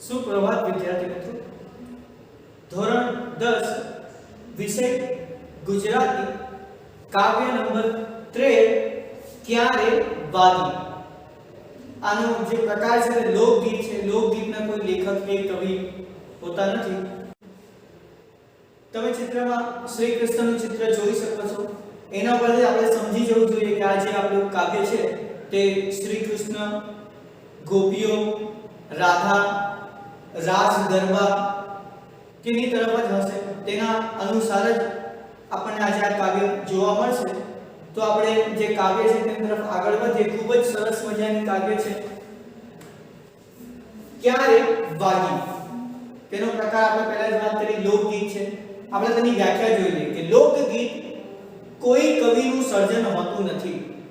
સુપ્રભાત વિદ્યાર્થી મિત્રો. ધોરણ 10 વિષય ગુજરાતી. કાવ્ય નંબર ત્રેર ક્યારે વાદી? આનો જે પ્રકાર છે તે લોકગીત છે, લોકગીતના કોઈ લેખક, કે કવિ હોતા નથી. તમે ચિત્રમાં શ્રી કૃષ્ણનું ચિત્ર જોઈ શકો છો. એના પરથી આપણે સમજી જવું જોઈએ કે આ જે આપણું કાવ્ય છે, તે શ્રી કૃષ્ણ ગોપીઓ, રાધા રાસ ગરબા કેની તરફ જ હશે? તેના અનુસાર જ આપણને આજે આ કાવ્ય જોવા મળશે. તો આપણે જે કાવ્ય છે તેની તરફ આગળ વધીએ. ખૂબ જ સરસ મજાની કાવ્ય છે. ક્યારે વાગી? તેનો પ્રકાર આપણે પહેલા જ વાત કરી, લોકગીત છે. આપણે તેની વ્યાખ્યા જોઈ લઈએ કે લોકગીત કોઈ કવિનું સર્જન હોતું નથી.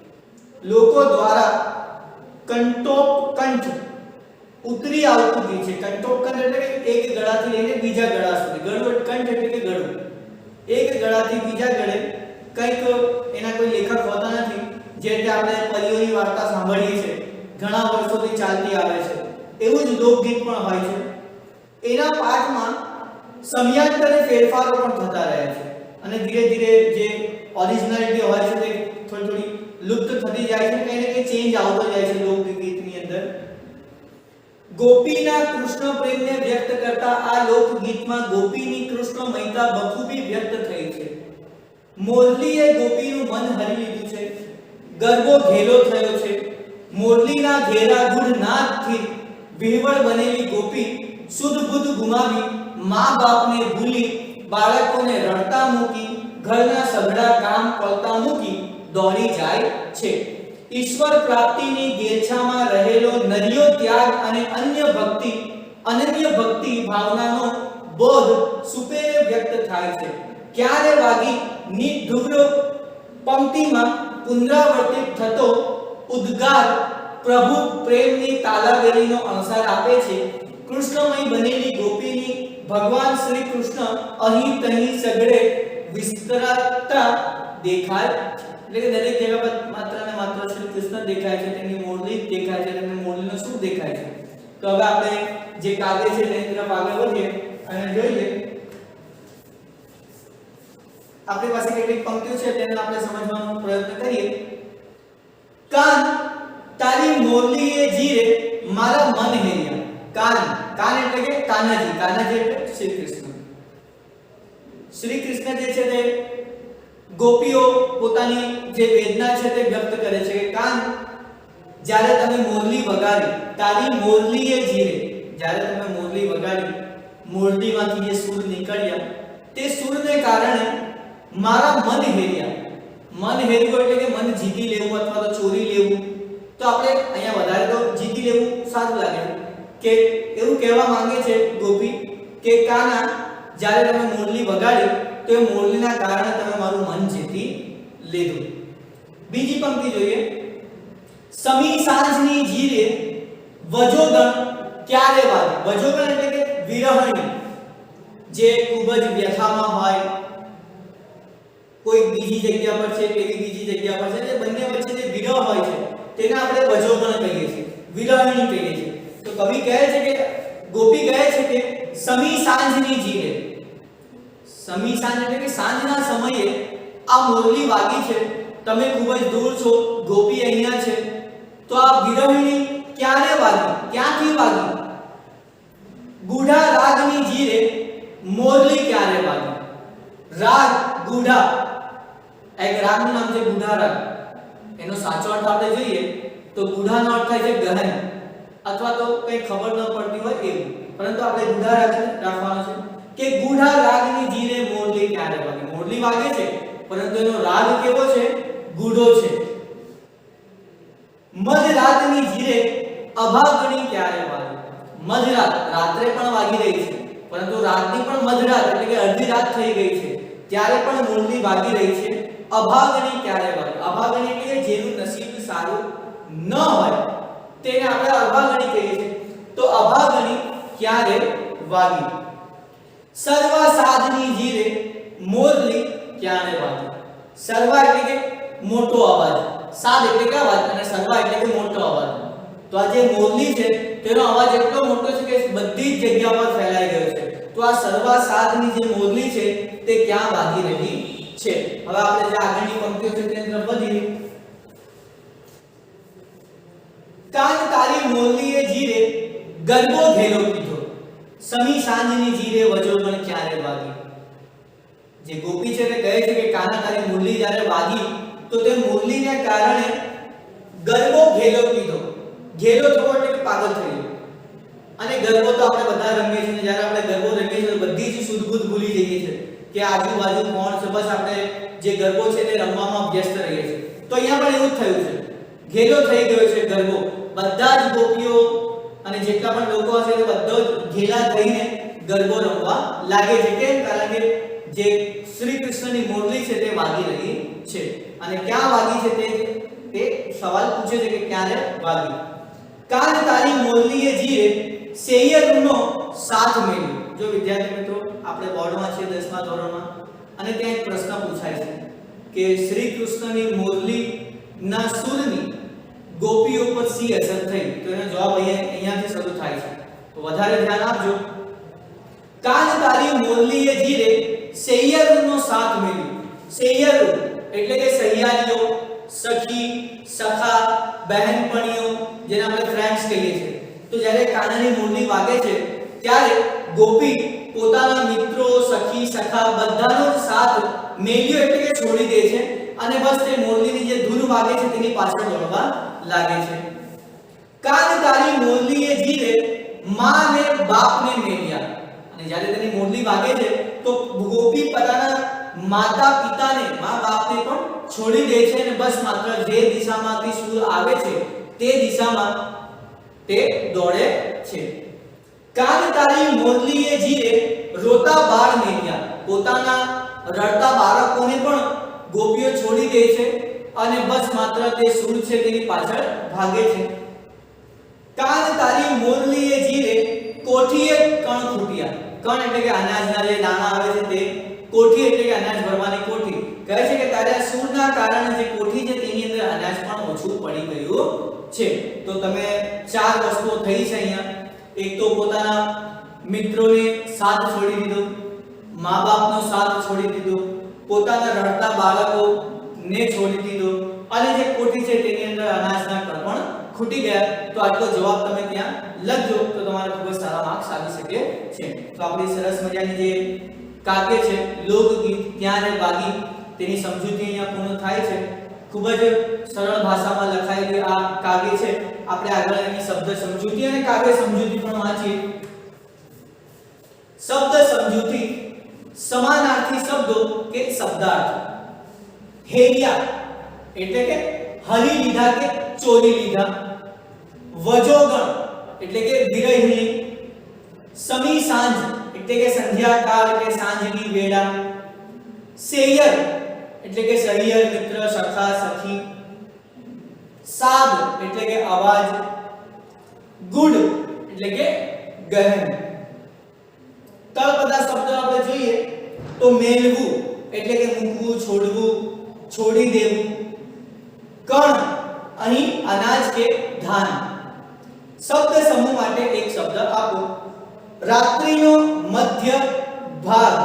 લોકો દ્વારા કંટોપ કંઠ ઉતરી આવતું છે. કંટોપ એટલે કે એક ગળાથી લઈને બીજા ગળા સુધી. ગળું કંઠ એટલે કે ગળું. એક ગળાથી બીજા ગળે કંઈક એના કોઈ લેખક હોતા નથી, જે રીતે આપણે પરિયોની વાર્તા સાંભળીએ છીએ. ઘણા વર્ષોથી ચાલતી આવે છે. એવું જ લોકગીત પણ હોય છે. એના પાઠમાં સમયાંતરે ફેરફારો પણ થતા રહે છે. અને ધીરે ધીરે જે ઓરિજિનાલિટી હોય છે તે થોડી થોડી લુપ્ત થતી જાય છે. કંઈ ને કંઈ ચેન્જ આવતો જાય છે લોકગીતની અંદર. ગોપીના કૃષ્ણ પ્રેમને વ્યક્ત કરતા આ લોકગીતમાં ગોપીની કૃષ્ણમયતા બખૂબી વ્યક્ત થઈ છે. મોરલીએ ગોપીનું મન હરી લીધું છે. ગરબો ઘેલો થયો છે. મોરલીના ઘેરા ગુણ નાદથી વિહવળ બનેલી ગોપી શુદ્ધ બુદ્ધ ગુમાવી મા બાપને ભૂલી બાળકોને રડતા મૂકી ઘરના સઘળા કામ કરતા મૂકી દોડી જાય છે. ઈશ્વર પ્રાપ્તિની ગેરછામાં રહેલો નરિયો ત્યાગ અને અન્ય ભક્તિ, અનન્ય ભક્તિ ભાવનાનો બોધ સુપેરે વ્યક્ત થાય છે. ક્યારે વાગી નિધુગ્ર પંક્તિમાં પુનરાવર્તિત થતો ઉદ્ગાર પ્રભુ પ્રેમની તાલાવેલીનો અણસાર આપે છે. કૃષ્ણમય બનેલી ગોપીની ભગવાન શ્રી કૃષ્ણ અહીં તહીં સગડે વિસ્તરાતા દેખાય એટલે કે દરેક જગ્યા પર માત્ર ને માત્ર શ્રી કૃષ્ણ દેખાય છે તેની મોરલી જ દેખાય છે તેની મોરલીનો શું દેખાય છે તો હવે આપણે જે કાવ્ય છે તેની તરફ આગળ વધીએ અને જોઈએ આપણી પાસે કેટલીક પંક્તિઓ છે તેને આપણે સમજવાનો પ્રયત્ન કરીએ કાન તારી મોરલીએ જીરે મારા મન હેર્યા કાન કાન એટલે કે કાનાજી કાનાજી એટલે શ્રી કૃષ્ણ શ્રી કૃષ્ણ જે છે તે ગોપીઓ પોતાની જે વેદના છે તે વ્યક્ત કરે છે. કે કાન, જ્યારે તમે મોરલી વગાડી, તારી મોરલીએ જીરે જ્યારે તમે મોરલી વગાડી, મોરલીમાંથી જે સૂર નીકળ્યા, તે સૂરને કારણે મારા મન હેર્યા. મન હેર્યું એટલે કે મન જીતી લેવું અથવા તો ચોરી લેવું. તો આપણે અહીંયા વધારે તો જીતી લેવું સારું લાગે. કે એવું કહેવા માંગે છે ગોપી કે કાના, જ્યારે તમે મોરલી વગાડી તો મુરલીના કારણે તમે મારું મન જીતી લીધું. બીજી પંક્તિ જોઈએ. સમી સાંજની જીરે વજોગણ ક્યારે વાગે? વજોગણ એટલે કે વિરહણી, જે ખૂબ જ વ્યથામાં હોય. કોઈ બીજી જગ્યા પર છે, કે બીજી જગ્યા પર છે તે બંને વચ્ચે જે વિરહ હોય છે, તેને આપણે વજોગણ કહીએ છીએ, વિરહણી કહીએ છીએ. તો કવિ કહે છે કે, ગોપી કહે છે કે, સમી સાંજની જીરે સમી સાંજ એટલે કે સાંજના સમયે આ મોરલી વાગી છે. તમે ખૂબ જ દૂર છો, ગોપી અહીંયા છે. તો આ વિરહણી ક્યારે વાગી? ક્યાંથી વાગી? ગુઢા રાગની જીરે મોરલી ક્યારે વાગી? રાગ ગુઢા. એક રાગનું નામ છે ગુઢા રાગ. એનો સાચો અર્થ આપણે જોઈએ તો ગુઢાનો અર્થ થાય છે ગહન. અથવા તો કંઈ ખબર ન પડતી હોય એવું. પરંતુ આપણે ગુઢા રાગ રાખવાનો છે. કે ગુઢા રાગની જીરે મોરલી ક્યારે વાગે? મોરલી વાગે છે, પરંતુ એનો રાગ કેવો છે? ગુઢો છે. મધરાતની જીરે અભાગણી ક્યારે વાગે? મધરાત રાત્રે પણ વાગી રહી છે, પરંતુ રાતની પણ મધરાત એટલે કે અડધી રાત થઈ ગઈ છે, ત્યારે પણ મોરલી વાગી રહી છે. અભાગણી ક્યારે વાગે? અભાગણી એટલે જેનું નસીબ સારું ન હોય, તેને આપણે અભાગણી કહીએ છીએ. તો અભાગણી ક્યારે વાગી? સર્વ સાધની જીરે મોરલી ક્યારે વાગી સર્વા એટલે કે મોટો અવાજ. સાદ એટલે કે અવાજ, અને સર્વા એટલે કે મોટો અવાજ. તો આ જે મોરલી છે, તેનો અવાજ એટલો મોટો છે કે બધી જ જગ્યા પર ફેલાઈ ગયો છે. તો આ સર્વા સાધની જે મોરલી છે, તે ક્યાં વાગી રહી છે? હવે આપણે જે આગળની પંક્તિઓ છે, તેની તરફ વધીએ. કાન તારી મોરલીએ જીરે ગરબો ઘેરો પીધો. સમી સાંજની જીરે વજોગણ ક્યારે વાગી? જે ગોપી છે તે કહે છે કે કાના તારી મુરલી જ્યારે વાગી, તો તે મુરલીને કારણે ગરબો ઘેલો પીધો. ઘેલો થવો એટલે પાગલ થઈ ગયો. અને ગરબો તો આપણે બધા રમીએ છીએ જ્યારે આપણે ગરબો રમીએ છીએ બધી જ સુધબુધ ભૂલી જઈએ છીએ કે આજુબાજુ કોણ છે, બસ આપણે જે ગરબો છે તે રમવામાં વ્યસ્ત રહીએ છીએ. તો અહીંયા પણ એવું જ થયું છે. ઘેલો થઈ ગયો છે ગરબો. બધા જ ગોપીઓ અને જેટલા પણ લોકો હશે તે બધો ઘેલા થઈને ગરબો રમવા લાગે છે કેમ કારણ કે જે શ્રી કૃષ્ણની મુરલી છે તે વાગી રહી છે. અને ક્યાં વાગી છે તે તે સવાલ પૂછે છે કે ક્યારે વાગી. કાલ તારી મોરલીએ જીએ સેયરનો સાથ મેળ્યો જો વિદ્યાર્થી મિત્રો, આપણે બોર્ડમાં છે 10મા ધોરણમાં, અને ત્યાં એક પ્રશ્ન પૂછાય છે કે શ્રી કૃષ્ણની મુરલી ના સુરની ગોપીઓ પર સી અસર થઈ તો એનો જવાબ અહીંયા અહીંયાથી શરૂ થાય છે તો વધારે ધ્યાન આપજો કાન તારી મોરલીએ જીરે સૈયરનો સાથ મેળવ્યો સૈયર એટલે કે સહિયારીઓ સખી સખા બહેનપણીઓ જેને આપણે ફ્રેન્ડ્સ કહીએ છીએ તો જ્યારે કાનાની મોરલી વાગે છે ત્યારે ગોપી પોતાના મિત્રો સખી સખા બધાનો જ સાથ મેલ્યો એટલે કે છોડી દે છે અને બસ તે મોરલીની જે ધૂન વાગે છે તેની પાછળ દોડવા લાગે છે. કાન તારી મોરલીએ જીરે માં ને બાપને મેલ્યા. અને જ્યારે તેની મોરલી વાગે છે, તો ગોપી પોતાના માતા પિતાને, મા બાપને પણ છોડી દે છે અને બસ માત્ર જે દિશામાંથી સૂર આવે છે, તે દિશામાં તે દોડે છે. કાન તારી મોરલીએ જીરે રોતા બાળ મેલ્યા. પોતાના રડતા બાળકોને પણ ગોપીઓ છોડી દે છે અને બસ માત્ર તે સૂર છે તેની પાછળ ભાગે છે. કાન તારી મોરલીએ જીરે કોઠીએ કણ ખૂટ્યા. કણ એટલે કે અનાજના જે દાણા આવે છે તે, કોઠી એટલે કે અનાજ ભરવાની કોઠી. કહે છે કે તારા સૂરના કારણે જે કોઠી છે તેની અંદર અનાજ પણ ઓછું પડી ગયું છે. તો તમે ચાર વસ્તુઓ થઈ છે અહીંયા. એક તો પોતાના મિત્રોને સાથ છોડી દીધો, મા બાપનો સાથ છોડી દીધો પોતાના રડતા બાળકો ને છોડી દીધો. અને જે કોઠી છે તેની અંદર અનાજના કણ ખૂટી ગયા. તો આટલો જવાબ તમે ત્યાં લખજો, તો તમારે ખૂબ જ સારા માર્ક્સ આવી શકે છે. તો આપણી સરસ મજાની જે કાવ્ય છે, લોકગીત ત્યાં ને વાગી, તેની સમજૂતી અહીંયા પૂર્ણ થાય છે. ખૂબ જ સરળ ભાષામાં લખાયેલી આ કાવ્ય છે. આપણે આગળ એની શબ્દ સમજૂતી અને કાવ્ય સમજૂતી પણ વાંચીએ. શબ્દ સમજૂતી સમાનાર્થી શબ્દો કે શબ્દાર્થ હેરિયા એટલે કે હરી લીધા કે ચોરી લીધા વજોગણ એટલે કે વિરહિણી સમી સાંજ એટલે કે સંધ્યાકાળ કે સાંજની વેળા સેયર એટલે કે સહિયર મિત્ર સખા સખી સાદ એટલે કે અવાજ ગુડ એટલે કે ગહેન તળપદા શબ્દ આપણે જોઈએ તો મેળવું, એટલે કે મૂકવું, છોડવું, છોડી દેવું. કણ, અહીં અનાજ કે ધાન? શબ્દ સમૂહ માટે એક શબ્દ આપો. રાત્રિનો મધ્ય ભાગ,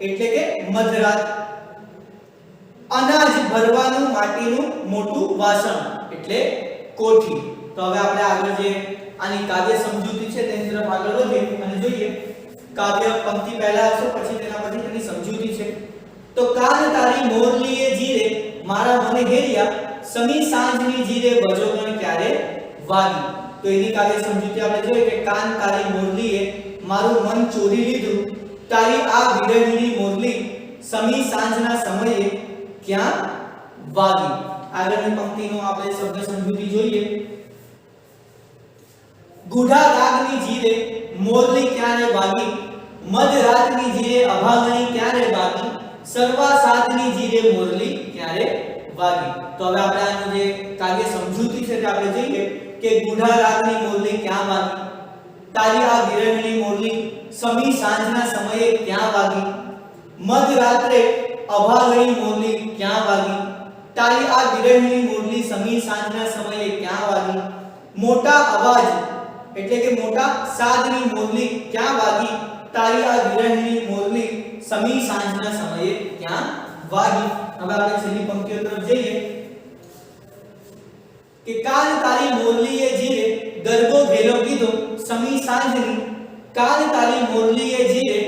એટલે કે મધરાત. અનાજ ભરવાનું માટીનું મોટું વાસણ, એટલે કોઠી. તો હવે આપણે આગળ જે આની કાવ્ય સમજૂતી છે તેની તરફ આગળ વધીએ અને જોઈએ. કાવ્ય પંક્તિ પહેલા આવશે, પછી તેના પછી તેની સમજૂતી છે. તો કાન તારી મોરલીએ જીરે મારા મને ઘેરિયા સમી સાંજની જીરે બજોગણ ક્યારે વાગી? તો એની કાવ્ય સમજૂતી આપણે જોઈએ કે કાન તારી મોરલીએ મારું મન ચોરી લીધું, તારી આ વિરહિણી મોરલી સમી સાંજના સમયે ક્યાં વાગી? આગળની પંક્તિનો આપણે શબ્દ સમજૂતી જોઈએ. ગુઢા રાગની જીરે મોરલી ક્યારે વાગી? મધરાતની જીરે અભાગણી ક્યારે વાગી સર્વા સાતની જીરે મોરલી ક્યારે વાગી તો હવે આપણે આનું જે કાવ્ય સમજૂતી છે તે આપણે જોઈએ કે ગુઢા રાગની મોરલી ક્યાં વાગી તારી આ વિરહિણી મોરલી સમી સાંજના સમયે ક્યાં વાગી મધરાત્રે અભાગણી મોરલી ક્યાં વાગી તારી આ વિરહિણી મોરલી સમી સાંજના સમયે ક્યાં વાગી મોટા અવાજ એટલે કે મોટા સાદની મોરલી ક્યાં વાગી તારી આ વિરહની મોરલી સમી સાંજના સમયે ક્યાં વાગી. હવે આપણે છેલ્લી પંક્તિઓ તરફ જઈએ. કે કાન તારી મોરલીએ જીરે ગરબો ભેલો કીધો, સમી સાંજની. કાન તારી મોરલીએ જીરે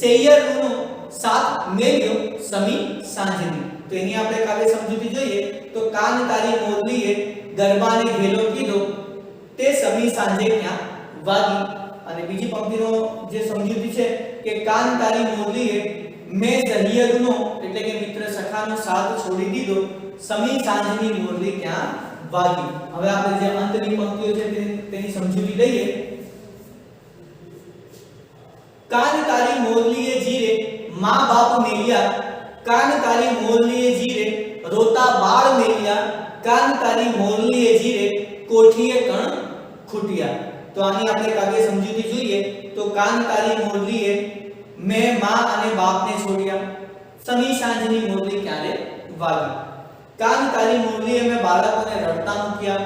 સૈયરનો સાથ મેલ્યો સમી સાંજની. તો એની આપણે કાલે સમજૂતી જોઈએ. તો કાન તારી મોરલીએ ગરબાને ભેલો કીધો, તે સમી સાંજે ક્યાં વાગી. અને બીજી પંક્તિનો જે સમજૂતી છે કે કાન તારી મોરલીએ, મેં સહિયરનો એટલે કે મિત્ર સખાનો સાથ છોડી દીધો, સમી સાંજની મોરલી ક્યાં વાગી? હવે આપણે જે અંતની પંક્તિઓ છે તેની સમજૂતી લઈએ. કાન તારી મોરલીએ જીરે, મા બાપ મેલિયા. કાન તારી મોરલીએ જીરે, રોતા બાળ મેલિયા. કાન તારી મોરલીએ જીરે, કોઠીએ કણ ખૂટ્યા. તો આની આપણે કાવ્ય સમજૂતી જોઈએ તો કાનકાલી મોરલીએ મેં મા અને બાપને છોડ્યા, સમી સાંજની મોરલી ક્યારે વાગી? કાનકાલી મોરલીએ મેં બાળકોને રડતા મૂક્યા,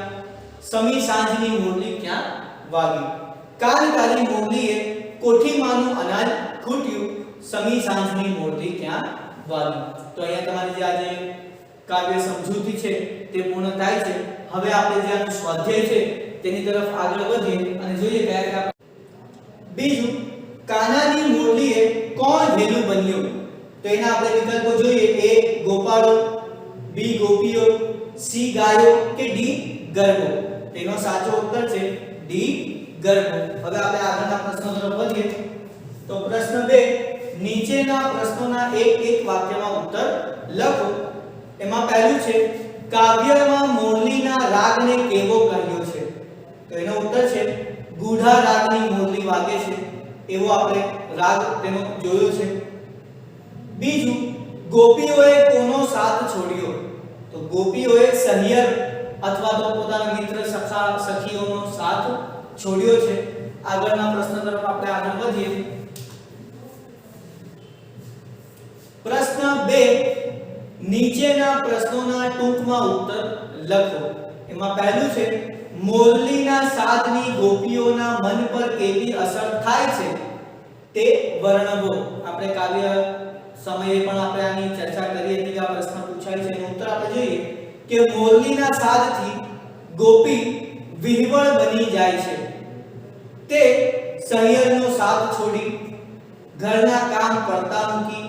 સમી સાંજની મોરલી ક્યાં વાગી? કાન તારી મોરલીએ કોઠીમાંનું અનાજ ખૂટ્યું, સમી સાંજની મોરલી ક્યાં વાગી? તો અહીંયા તમારી જે આજે કાવ્ય સમજૂતી છે તે પૂર્ણ થાય છે. હવે આપણે જે આનું સ્વાધ્યાય છે તેની તરફ આગળ વધીએ અને જોઈએ કયા કયા બીજું, કાનાની મુરલીએ કોણ ભેલું બન્યું? તો એના આપણે વિકલ્પો જોઈએ. એ ગોપાળો, બી ગોપીઓ, સી ગાયો કે ડી ગરબો? તેનો સાચો ઉત્તર છે ડી ગરબો. હવે આપણે આગળના પ્રશ્નો તરફ વધીએ. તો પ્રશ્ન 2 નીચેના પ્રશ્નોના એક એક વાક્યમાં ઉત્તર લખો. એમાં પહેલું છે, કાવ્યમાં મોરલીના રાગને કેવો કહ્યો એનો ઉત્તર છે, ગુઢા રાગની મોરલી વાગે છે. એવો આપણે રાગ તેનો જોયો છે. બીજું, ગોપીઓએ કોનો સાથ છોડ્યો? તો ગોપીઓએ સહિયર અથવા તો પોતાના મિત્ર, સખા, સખીઓનો સાથ છોડ્યો છે. આગળના પ્રશ્ન તરફ આપણે આગળ વધીએ. પ્રશ્ન 2 નીચેના પ્રશ્નોના ટૂંકમાં ઉત્તર લખો. એમાં પહેલું છે મોરલીના સાધની ગોપીઓના મન પર કેવી અસર થાય છે તે વર્ણવો. આપણે કાવ્ય સમયે પણ આપણે આની ચર્ચા કરી હતી કે આ પ્રશ્ન પૂછાય છે. એનો ઉત્તર આપણે જોઈએ કે મોરલીના સાધથી ગોપી વિહવળ બની જાય છે. તે સહિયરનો સાથ છોડી ઘરના કામ કરતા મૂકી,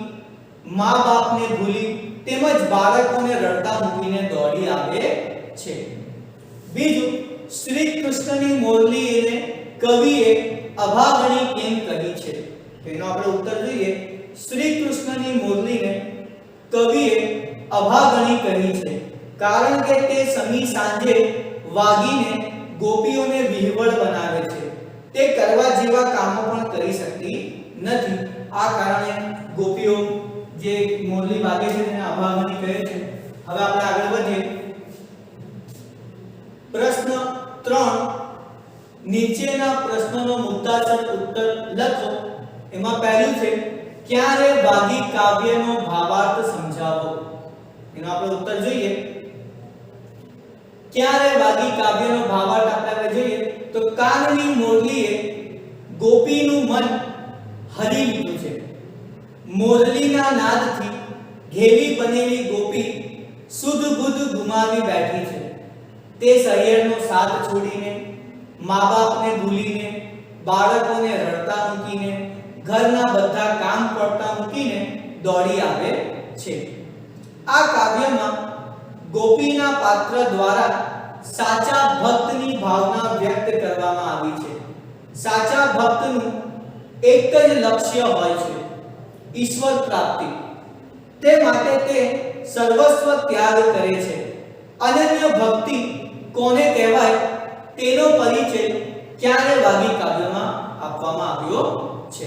મા બાપને ભૂલી તેમજ બાળકોને રડતા મૂકીને દોડી આવે છે. બીજું શ્રી કૃષ્ણની મોરલીને કવિએ અભાગણી કેમ કહી છે. તેનો આપણે ઉત્તર જોઈએ. શ્રી કૃષ્ણની મોરલીને કવિએ અભાગણી કહી છે. કારણ કે તે સમી સાંજે વાગીને ગોપીઓને વિહવળ બનાવે છે. તે કરવા જેવા કામો પણ કરી શકતી નથી. આ કારણે ગોપીઓ જે મોરલી વાગે છે તેને અભાગણી કહે છે. હવે આપણે આગળ વધીએ. પ્રશ્ન 3 નીચેના પ્રશ્નનો મુદ્દાસર ઉત્તર લખો. એમાં પહેલું છે, ક્યારે વાગી કાવ્યનો ભાવાર્થ સમજાવો? એનો આપણે ઉત્તર જોઈએ. ક્યારે વાગી કાવ્યનો ભાવાર્થ આપણે જોઈએ, તો કાનની મોરલીએ ગોપીનું મન હરી લીધું છે. મોરલીના નાદથી ઘેલી બનેલી ગોપી સુધ બુધ ગુમાવી બેઠી છે. તે સહિયરનો સાથ છોડીને મા બાપને ભૂલીને, બાળકોને રડતા મૂકીને, ઘરના બધા કામ પડતા મૂકીને દોડી આવે છે. આ કાવ્યમાં ગોપીના પાત્ર દ્વારા સાચા ભક્તની ભાવના વ્યક્ત કરવામાં આવી છે. સાચા ભક્તનું એક જ લક્ષ્ય હોય છે, ઈશ્વર પ્રાપ્તિ. તે માટે તે સર્વસ્વ ત્યાગ કરે છે. અનન્ય ભક્તિ કોને કહેવાય તેનો પરિચય ક્યારે વાગી કાવ્યમાં આપવામાં આવ્યો છે?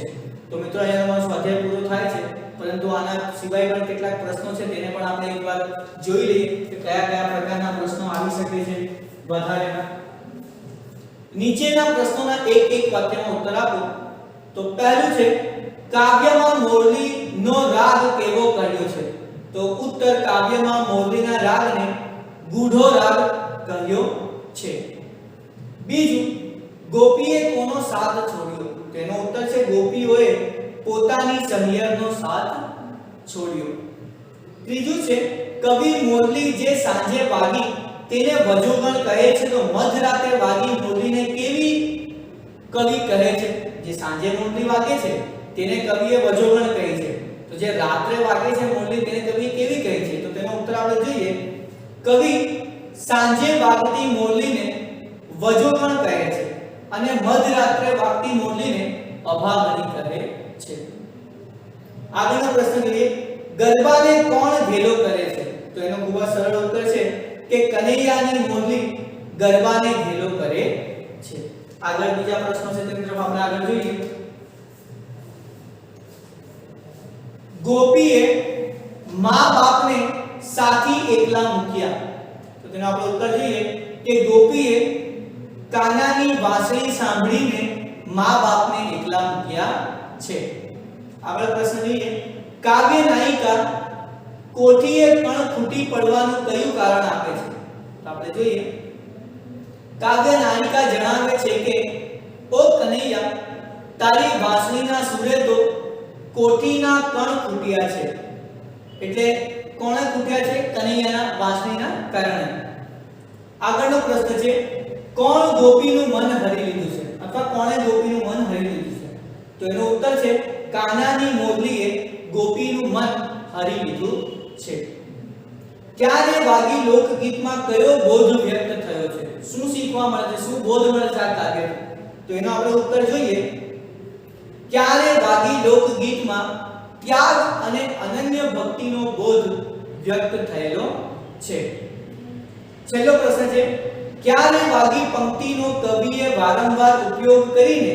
તો મિત્રો, અહીંયા તમારો સ્વાધ્યાય પૂરો થાય છે, પરંતુ આના સિવાય પણ કેટલાક પ્રશ્નો છે, તેને પણ આપણે એકવાર જોઈ લઈએ કે કયા કયા પ્રકારના પ્રશ્નો આવી શકે છે વધારેના. નીચેના પ્રશ્નોના એક એક વાક્યમાં ઉત્તર આપો. તો પહેલું છે, કાવ્યમાં મોરલીનો રાગ કેવો કર્યો છે? તો ઉત્તર, કાવ્યમાં મોરલીના રાગને ગૂઢો રાગ કહ્યો છે. બીજું, ગોપીએ કોનો સાથ છોડ્યો? તેનો ઉત્તર છે, ગોપીઓએ પોતાની સહિયરનો સાથ છોડ્યો. ત્રીજું છે, કવિ મોરલી જે સાંજે વાગી, તેને વજોગણ કહે છે, તો મધરાતે વાગી મોરલીને કેવી કવિ કહે છે? જે સાંજે મોરલી વાગે છે, તેને કવિએ વજોગણ કહે છે. તો જે રાત્રે વાગે છે મોરલી, તેને કવિ કેવી કહે છે? તો તેનો ઉત્તર આપણે જોઈએ. કવિ સાંજે વાગતી મોરલીને વજોગણ કહે છે અને મધરાત્રે વાગતી મોરલીને અભાગણી કહે છે. આગળનો પ્રશ્ન જોઈએ ગરબાને કોણ ભેલો કરે છે? તો એનો ખૂબ જ સરળ ઉત્તર છે કે કનૈયાની મોરલી ગરબાને ભેલો કરે છે. આગળ બીજા પ્રશ્નો છે તે મિત્રો, આપણે આગળ જોઈએ. ગોપીએ મા બાપને સાથી એકલા મૂક્યા. તેનો આપણે ઉત્તર જોઈએ કે ગોપીએ કાનાની વાંસળી સાંભળીને મા બાપને એકલા મૂક્યા છે. આગળ પ્રશ્ન જોઈએ. કાવ્ય નાયિકા કોઠીએ પણ ખૂટી પડવાનું કયું કારણ આપે છે? તો આપણે જોઈએ. કાવ્ય નાયિકા જણાવે છે કે, ઓ કનૈયા, તારી વાંસળીના સુરે તો કોઠીના કણ ખૂટ્યા છે. એટલે કોણે તૂટ્યા છે કનૈયાના વાંસળીના કારણે? આગળનો પ્રશ્ન છે, કોણ ગોપીનું મન હરી લીધું છે? અથવા કોણે ગોપીનું મન હરી લીધું છે? તો એનો ઉત્તર છે, કાનાની મોરલીએ ગોપીનું મન હરી લીધું છે. ક્યારે વાગી લોકગીતમાં કયો બોધ વ્યક્ત થયો છે? શું શીખવા મળે છે? શું બોધ મળે છે? આ કાવ્યથી. તો એનો આપણે ઉત્તર જોઈએ. ક્યારે વાગી લોકગીતમાં ત્યાગ અને અનન્ય ભક્તિનો બોધ વ્યક્ત થયેલો છે. છેલ્લો પ્રશ્ન છે, ક્યારે વાગી પંક્તિનો કવિએ વારંવાર ઉપયોગ કરીને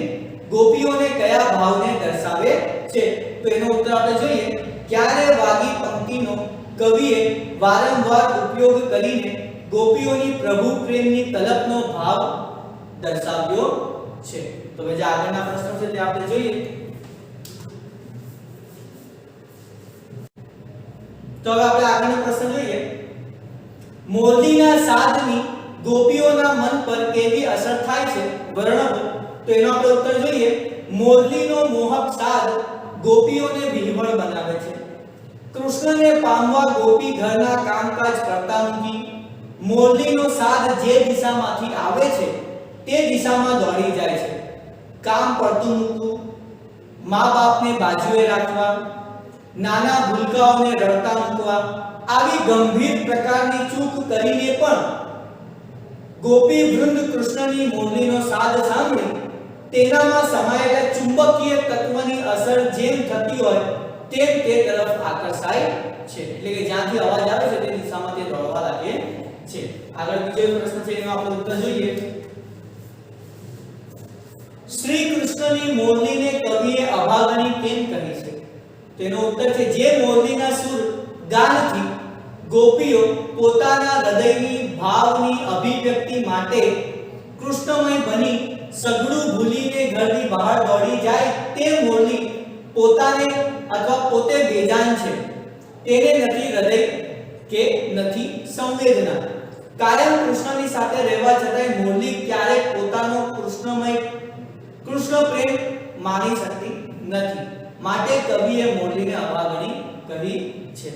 ગોપીઓને કયા ભાવને દર્શાવે છે? તો એનો ઉત્તર આપણે જોઈએ, ક્યારે વાગી પંક્તિનો કવિએ વારંવાર ઉપયોગ કરીને ગોપીઓની પ્રભુ પ્રેમની તલપનો ભાવ દર્શાવ્યો છે? તો હવે જે આગળના પ્રશ્નો છે તે આપણે જોઈએ. તો હવે આપણે આગળનો પ્રશ્ન જોઈએ. મોરલીના સાધની ગોપીઓના મન પર કેવી અસર થાય છે? વર્ણવો. તો એનો આપણે ઉત્તર જોઈએ. મોરલીનો મોહક સાદ ગોપીઓને વિહવળ બનાવે છે. કૃષ્ણને પામવા ગોપી ઘરના કામકાજ કરતા મૂકી મોરલીનો સાદ જે દિશામાંથી આવે છે, તે દિશામાં દોડી જાય છે. કામ પડતું મૂકવું, મા બાપને બાજુએ રાખવા નાના ભૂલકાઓને રડતા મૂકવા, આવી ગંભીર પ્રકારની ચૂક કરીને પણ ગોપી વૃંદ કૃષ્ણની મોરલીનો સાદ સાંભળી, તેનામાં સમાયેલા ચુંબકીય તત્વની અસર જેમ થતી હોય, તેમ તે તરફ આકર્ષાય છે. એટલે કે જ્યાંથી અવાજ આવે છે, તે દિશામાં તે દોડવા લાગે છે. આગળ બીજો પ્રશ્ન છે, એનો આપણે ઉત્તર જોઈએ. શ્રી કૃષ્ણની મોરલીને કવિએ અભાગણી કેમ કહી છે? તેનો ઉત્તર છે, જે મોરલીના સુર ગાનથી ગોપીઓ પોતાના હૃદયની ભાવની અભિવ્યક્તિ માટે કૃષ્ણમય બની, સગડું ભૂલીને ઘરની બહાર દોડી જાય, તે મોરલી પોતાને અથવા પોતે બેજાન છે. તેને નથી હૃદય કે નથી સંવેદના. કાયમ કૃષ્ણની સાથે રહેવા છતાંય મોરલી ક્યારેય પોતાનો કૃષ્ણમય, કૃષ્ણ પ્રેમ માની શકતી નથી. માટે કવિએ મોરલીને અભાગણી કહી છે.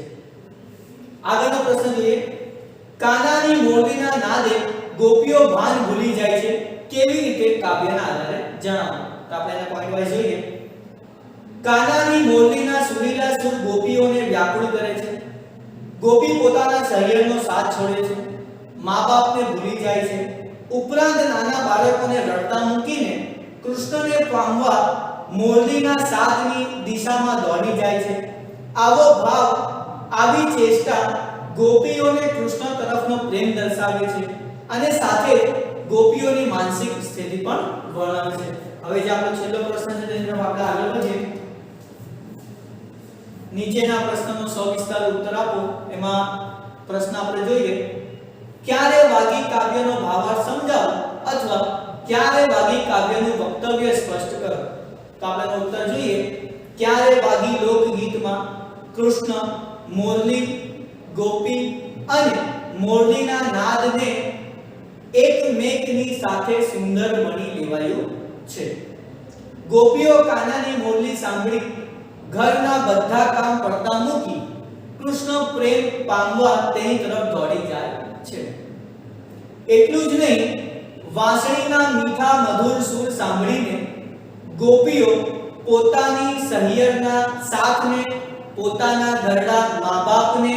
આગળનો પ્રશ્ન જોઈએ કાનાની મોરલીના નાદે ગોપીઓ ભાન ભૂલી જાય છે, કેવી રીતે કાવ્યના આધારે જણાવો તો આપણે એના પોઈન્ટ વાઇઝ જોઈએ. કાનાની મોરલીના સુરીલા સુર ગોપીઓને વ્યાકુળ કરે છે. ગોપી પોતાના શરીરનો સાથ છોડે છે. મા બાપને ભૂલી જાય છે. ઉપરાંત નાના બાળકોને રડતા મૂકીને કૃષ્ણને પામવા મોરલીના સાદની દિશામાં દોડી જાય છે. આવો ભાવ, આવી ચેષ્ટા ગોપીઓને કૃષ્ણ તરફનો પ્રેમ દર્શાવે છે અને સાથે ગોપીઓની માનસિક સ્થિતિ પણ વર્ણવે છે. હવે જે આપણો છેલ્લો પ્રશ્ન છે તેની તરફ આપણે આગળ વધીએ. નીચેના પ્રશ્નનો સવિસ્તાર ઉત્તર આપો. એમાં પ્રશ્ન આપણે જોઈએ. ક્યારે વાગી કાવ્યનો ભાવાર્થ સમજાવો અથવા ક્યારે વાગી કાવ્યનું વક્તવ્ય સ્પષ્ટ કરો? તો આપણે ઉત્તર જોઈએ. ક્યારે વાગી લોકગીતમાં કૃષ્ણ, મોરલી, ગોપી અને મોરલીના નાદને એકમેકની સાથે સુંદર મણી લેવાયું છે. ગોપીઓ કાનાની મોરલી સાંભળી ઘરના બધા કામ પડતા મૂકી કૃષ્ણ પ્રેમ પામવા તેની તરફ દોડી જાય છે. એટલું જ નહીં, વાંસળીના મીઠા મધુર સૂર સાંભળીને ગોપીઓ પોતાની સહિયરના સાથને, પોતાના ઘરડા મા બાપને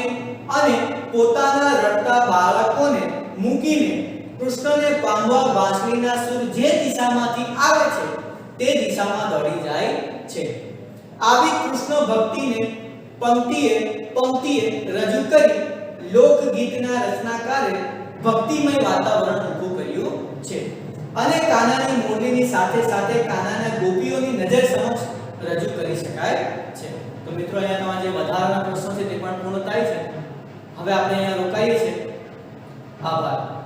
અને પોતાના રડતા બાળકોને મૂકીને કૃષ્ણને પામવા વાંસળીના સૂર જે દિશામાંથી આવે છે, તે દિશામાં દોડી જાય છે. આવી કૃષ્ણ ભક્તિને પંક્તિએ પંક્તિએ રજૂ કરી લોકગીતના રચનાકારે ભક્તિમય વાતાવરણ ઊભું કર્યું છે. અને કાનાની મોરલીની સાથે સાથે કાનાના ગોપીઓની નજર સમક્ષ રજૂ કરી શકાય છે. તો મિત્રો, અહીંયા તમારા જે વધારાના પ્રશ્નો છે તે પણ પૂર્ણ થાય છે. હવે આપણે અહીંયા રોકાઈએ છીએ. આભાર.